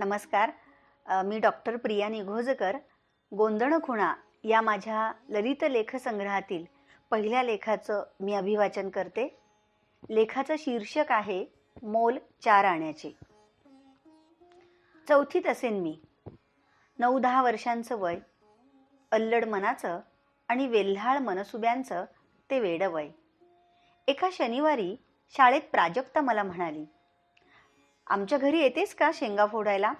नमस्कार. मी डॉक्टर प्रिया निघोजकर गोंधण खुणा या माझ्या ललित लेखसंग्रहातील पहिल्या लेखाचं मी अभिवाचन करते. लेखाचं शीर्षक आहे मोल चार आण्याचे. चौथीत असेन मी. नऊ दहा वर्षांचं वय. अल्लड मनाचं आणि वेल्हाळ मनसुब्यांचं ते वेडं वय एका शनिवारी शाळेत प्राजक्ता मला म्हणाली आमच्या घरी येतेस का शेंगा फोडायला?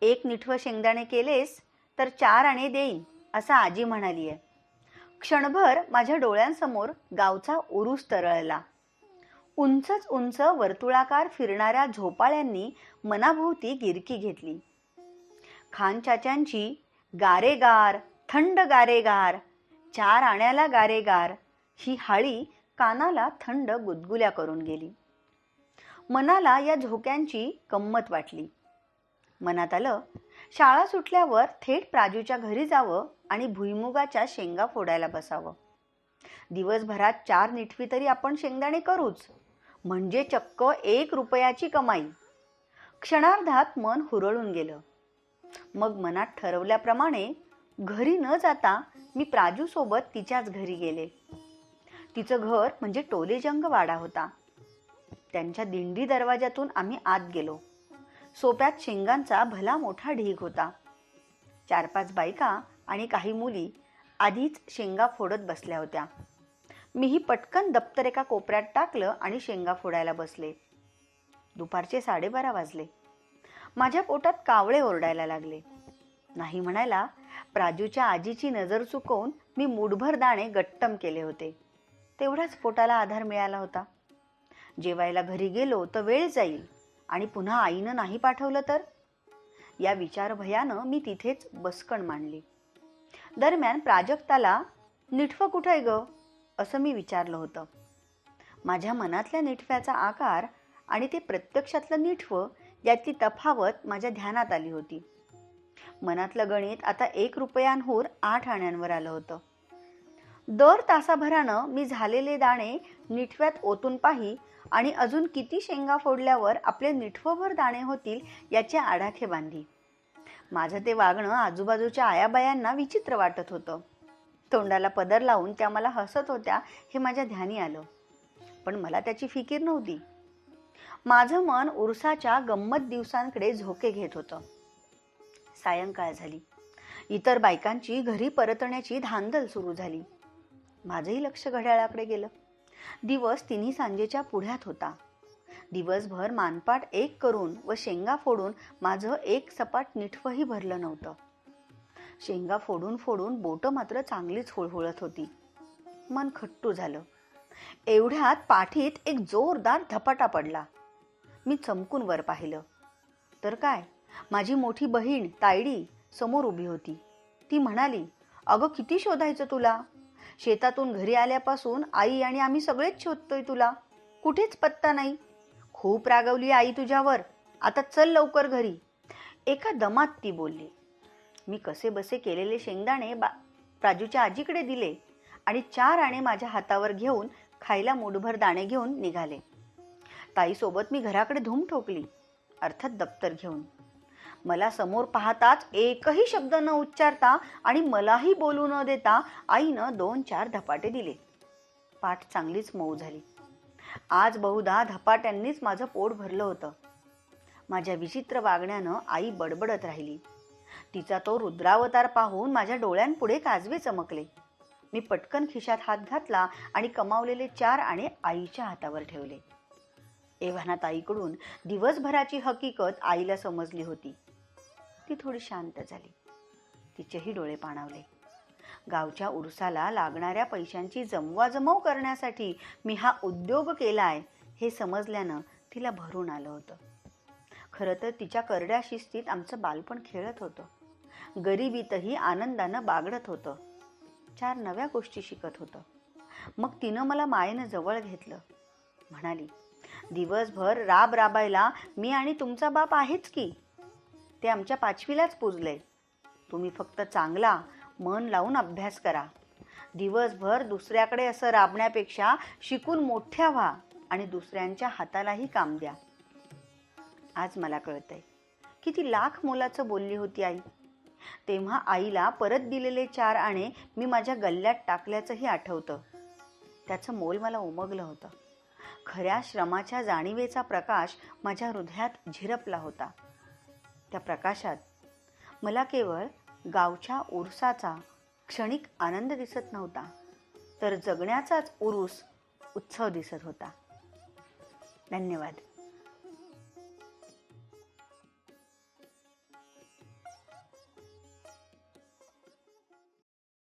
एक निठवं शेंगदाणे केलेस तर चार आणे देईन असं आजी म्हणाली आहे क्षणभर माझ्या डोळ्यांसमोर गावचा उरूस तरळला. उंचच उंच वर्तुळाकार फिरणाऱ्या झोपाळ्यांनी मनाभोवती गिरकी घेतली. खान चाच्यांची गारेगार थंड गारेगार चार आण्याला गारेगार ही हाळी कानाला थंड गुदगुल्या करून गेली. मनाला या झोक्यांची गंमत वाटली. मनात आलं शाळा सुटल्यावर थेट प्राजूच्या घरी जावं आणि भुईमुगाच्या शेंगा फोडायला बसावं. दिवसभरात चार निठवी तरी आपण शेंगदाणे करूच. म्हणजे चक्क एक रुपयाची कमाई. क्षणार्धात मन हुरळून गेलं. मग मनात ठरवल्याप्रमाणे घरी न जाता मी प्राजूसोबत तिच्याच घरी गेले. तिचं घर म्हणजे टोलेजंग वाडा होता. त्यांच्या दिंडी दरवाजातून आम्ही आत गेलो. सोप्यात शेंगांचा भला मोठा ढीग होता. चार पाच बायका आणि काही मुली आधीच शेंगा फोडत बसल्या होत्या. मीही पटकन दप्तर एका कोपऱ्यात टाकलं आणि शेंगा फोडायला बसले. दुपारचे साडेबारा वाजले. माझ्या पोटात कावळे ओरडायला लागले. नाही म्हणायला प्राजूच्या आजीची नजर चुकवून मी मुठभर दाणे गट्टम केले होते. तेवढाच पोटाला आधार मिळाला होता. जेवायला घरी गेलो तर वेळ जाईल. आणि पुन्हा आईनं नाही पाठवलं तर? या विचारभयानं मी तिथेच बसकण मांडली. दरम्यान प्राजक्ताला निठवं कुठं आहे ग? असं मी विचारलं होतं. माझ्या मनातल्या निठव्याचा आकार आणि ते प्रत्यक्षातलं निठवं यातली तफावत माझ्या ध्यानात आली होती. मनातलं गणित आता एक रुपयांहून आठ आण्यांवर आलं होतं. दर तासाभरानं मी झालेले दाणे निठव्यात ओतून पाही आणि अजून किती शेंगा फोडल्यावर आपले निठवभर दाणे होतील याचे आडाखे बांधी. माझं ते वागणं आजूबाजूच्या आयाबायांना विचित्र वाटत होतं. तोंडाला पदर लावून त्या मला हसत होत्या हे माझ्या ध्यानी आलं. पण मला त्याची फिकीर नव्हती. माझं मन उरसाच्या गंमत दिवसांकडे झोके घेत होतं. सायंकाळ झाली. इतर बायकांची घरी परतण्याची धांदल सुरू झाली. माझंही लक्ष घड्याळाकडे गेलं. दिवस तिन्ही सांजेच्या पुढ्यात होता. दिवसभर मानपाट एक करून व शेंगा फोडून माझं एक सपाट निठवही भरलं नव्हतं. शेंगा फोडून फोडून बोटं मात्र चांगलीच हुळहुळत होती. मन खट्टू झालं. एवढ्यात पाठीत एक जोरदार धपाटा पडला. मी चमकून वर पाहिलं. तर काय? माझी मोठी बहीण तायडी समोर उभी होती. ती म्हणाली अगं किती शोधायचं तुला? शेतातून घरी आल्यापासून आई आणि आम्ही सगळेच शोधतोय तुला. कुठेच पत्ता नाही. खूप रागवली आई तुझ्यावर. आता चल लवकर घरी. एका दमात ती बोलली मी कसे बसे केलेले शेंगदाणे बा प्राजूच्या आजीकडे दिले आणि चार आणे माझ्या हातावर घेऊन खायला मुठभर दाणे घेऊन निघाले. ताईसोबत मी घराकडे धूम ठोकली अर्थात दप्तर घेऊन. मला समोर पाहताच एकही शब्द न उच्चारता आणि मलाही बोलू न देता आईनं दोन चार धपाटे दिले. पाठ चांगलीच मऊ झाली. आज बहुधा धपाट्यांनीच माझं पोट भरलं होतं. माझ्या विचित्र वागण्यानं आई बडबडत राहिली. तिचा तो रुद्रावतार पाहून माझ्या डोळ्यांपुढे काजवे चमकले. मी पटकन खिशात हात घातला आणि कमावलेले चार आणि आईच्या हातावर ठेवले. एव्हानात आईकडून दिवसभराची हकीकत आईला समजली होती. ती थोडी शांत झाली. तिचेही डोळे पाणावले. गावच्या उरुसाला लागणाऱ्या पैशांची जमवाजमव करण्यासाठी मी हा उद्योग केलाय हे समजल्यानं तिला भरून आलं होतं. खरं तर तिच्या करड्या शिस्तीत आमचं बालपण खेळत होतं. गरिबीतही आनंदानं बागडत होतं. चार नव्या गोष्टी शिकत होतं. मग तिनं मला मायेनं जवळ घेतलं. म्हणाली दिवसभर राब राबायला मी आणि तुमचा बाप आहेच की? ते आमच्या पाचवीलाच पुजले. तुम्ही फक्त चांगला मन लावून अभ्यास करा. दिवसभर दुसऱ्याकडे असं राबण्यापेक्षा शिकून मोठ्या व्हा आणि दुसऱ्यांच्या हातालाही काम द्या. आज मला कळतंय. किती लाख मोलाचं बोलली होती आई. तेव्हा आईला परत दिलेले चार आणे मी माझ्या गल्ल्यात टाकल्याचंही आठवतं. त्याचं मोल मला उमगलं होतं. खऱ्या श्रमाच्या जाणीवेचा प्रकाश माझ्या हृदयात झिरपला होता. त्या प्रकाशात. मला केवळ गावच्या उरसाचा क्षणिक आनंद दिसत नव्हता तर जगण्याचाच उरूस उत्सव दिसत होता. धन्यवाद.